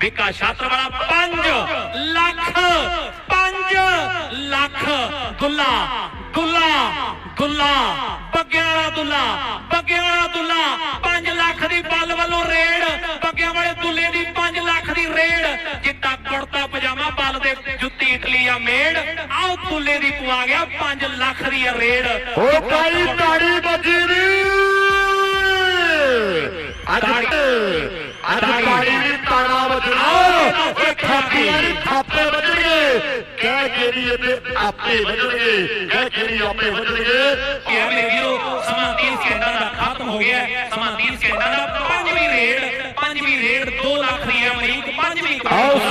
ਵਿਕਾ ਛਾਤਰ ਵਾਲਾ 5 ਲੱਖ 5 ਲੱਖ ਦੁੱਲਾ ਦੁੱਲਾ ਦੁੱਲਾ ਬੱਗਿਆਂ ਵਾਲਾ ਦੁੱਲਾ ਬੱਗਿਆਂ ਵਾਲਾ ਦੁੱਲਾ 5 ਲੱਖ ਦੀ ਬੱਲ ਵੱਲੋਂ ਰੇਡ ਬੱਗਿਆਂ ਵਾਲੇ ਦੁੱਲੇ ਦੀ 5 ਲੱਖ ਦੀ ਰੇਡ ਚਿੱਟਾ ਕੁੜਤਾ ਪਜਾਮਾ ਬੱਲ ਦੇ ਜੁੱਤੀ ਇਟਲੀ ਆ ਮੇੜ ਆਹ ਦੁੱਲੇ ਦੀ ਪਵਾ ਗਿਆ 5 ਲੱਖ ਦੀ ਆ ਰੇਡ ਉਹ ਕਾਈ ਤਾੜੀ ਵੱਜੀ ਨੀ ਅੱਜ ਅੱਜ ਤਾੜੀ ਦੀ ਤਾੜਾ ਵੱਜਣਾ ਓਏ ਥਾਪੀਆਂ ਦੀ ਥਾਪੇ ਵੱਜਣਗੇ ਕਹਿ ਕੇ ਨਹੀਂ ਇੱਥੇ ਆਪੇ ਵੱਜਣਗੇ ਕਹਿ ਕੇ ਨਹੀਂ ਆਪੇ ਵੱਜਣਗੇ ਕਿ ਆ ਮੇਰੇ ਵੀਰੋ ਸਮਾਂ 30 ਸਕਿੰਟਾਂ ਦਾ ਖਤਮ ਹੋ ਗਿਆ ਹੈ। ਸਮਾਂ 30 ਸਕਿੰਟਾਂ ਦਾ ਪੰਜਵੀਂ ਰੇਡ ਪੰਜਵੀਂ ਰੇਡ 2 ਲੱਖ ਦੀ ਹੈ ਅਮਰੀਕ ਪੰਜਵੀਂ ਆਓ ਸਾਹਮਣੇ ਜਿਹੜੇ ਦੀਪਤ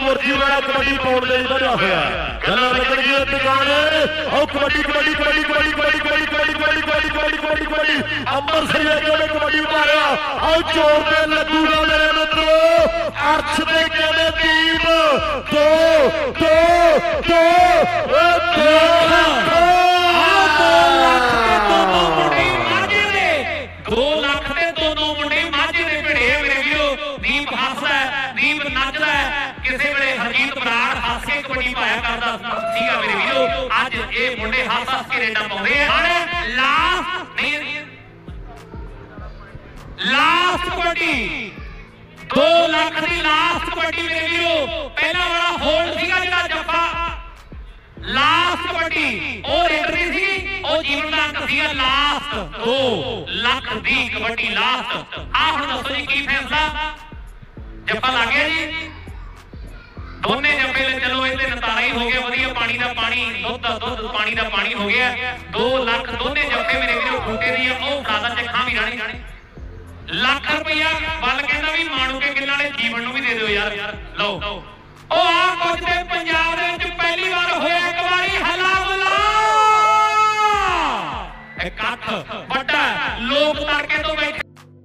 ਮੁਰਜੀ ਵਾਲਾ ਕਬੱਡੀ ਪਾਉਣ ਲਈ ਵਧਿਆ ਹੋਇਆ ਗੱਲਾਂ ਲੱਗਣਗੀਆਂ ਦੁਕਾਨ ਆਓ ਕਬੱਡੀ ਕਬੱਡੀ ਕਬੱਡੀ ਕਬੱਡੀ ਕਬੱਡੀ ਕਬੱਡੀ ਕਬੱਡੀ ਕਬੱਡੀ ਕਬੱਡੀ ਕਬੱਡੀ ਕਬੱਡੀ ਕਬੱਡੀ ਅੰਮ੍ਰਿਤਸਰ ਦੇ ਨੇ ਕਬੱਡੀ ਮਾਰਿਆ ਆਓ ਚੋਰ ਦੇ ਲੱਗੂਗਾ ਮੇਰੇ ਮਿੱਤਰੋ ਅਰਸ਼ ਦੇ ਕਹਿੰਦੇ ਦੀਪ ਦੋ ਦੋ ਦੋ ਓ ਦੋ ਆਹ ਦੋ ਲੱਖ ਤੇ ਦੋਨੋਂ ਮੁੰਡੇ ਮਾਝੇ ਦੇ 2 ਲੱਖ ਤੇ ਦੋਨੋਂ ਮੁੰਡੇ ਮਾਝੇ ਦੇ ਭਿੜੇ ਆ ਮੇਰੇ ਵੀਰੋ ਦੀਪ ਹੱਸਦਾ ਹੈ, ਦੀਪ ਨੱਚਦਾ ਹੈ। ਕਿਸੇ ਵੇਲੇ ਹਰਜੀਤ ਬਰਾੜ ਹੱਸ ਕੇ ਕਬੱਡੀ ਪਾਇਆ ਕਰਦਾ ਸੀਗਾ ਮੇਰੇ ਵੀਰੋ, ਅੱਜ ਇਹ ਮੁੰਡੇ ਹੱਸ ਹੱਸ ਕੇ ਰੇਡਾਂ ਪਾਉਂਦੇ ਆ। ਹੁਣ ਲਾਸਟ ਨਹੀਂ ਲਾਸਟ ਕਬੱਡੀ। 2 ਲੱਖ ਦੀ ਲਾਸਟ ਕਬੱਡੀ ਮੇਰੇ ਵੀਰੋ। ਪਹਿਲਾ ਵਾਲਾ ਹੋਲਡ ਸੀਗਾ ਜਿਹੜਾ ਜੱਫਾ। ਲਾਸਟ ਕਬੱਡੀ। ਉਹ ਰੇਡਰੀ ਸੀ, ਉਹ ਜੀਵਨ ਦਾ ਅੰਕ ਸੀਗਾ ਲਾਸਟ 2 ਲੱਖ ਦੀ ਕਬੱਡੀ ਲਾਸਟ ਆ ਹੁਣ ਦੱਸੋ ਜੀ ਕੀ ਫੈਸਲਾ। ਜੱਫਾ ਲੱਗ ਗਿਆ ਜੀ। ਦੋਨੇ ਜੱਫੇ ਲੈ ਚਲੋ ਇਹਦੇ ਨਤਾਰਾ ਹੀ ਹੋ ਗਿਆ, ਵਧੀਆ ਪਾਣੀ ਦਾ ਪਾਣੀ, ਦੁੱਧ ਦਾ ਦੁੱਧ, ਪਾਣੀ ਦਾ ਪਾਣੀ ਹੋ ਗਿਆ। 2 ਲੱਖ ਦੋਨੇ ਜੱਫੇ ਮੇਰੇ ਵੀਰੋ ਫੂਟੇ ਦੀ ਆ, ਉਹ ਖਾਦਾ ਚੱਖਾਂ ਵੀ ਰਾਣੀ। ਲੱਖ ਰੁਪਇਆ ਵੱਲ ਕਹਿੰਦਾ ਵੀ ਮਾਣੂ ਕੇ ਕਿੱਲਾਂ ਵਾਲੇ ਜੀਵਨ ਨੂੰ ਵੀ ਦੇ ਦਿਓ ਯਾਰ। ਲਓ। ਉਹ ਆ ਕੁਝ ਤੇ ਪੰਜਾਬ ਦੇ ਵਿੱਚ ਪਹਿਲੀ ਵਾਰ ਹੋਇਆ, ਇੱਕ ਵਾਰੀ ਹਲਾ ਬੁਲਾ। ਇਕੱਠ ਵੱਡਾ, ਲੋਕ ਤੜਕੇ ਤੋਂ ਬੈਠੇ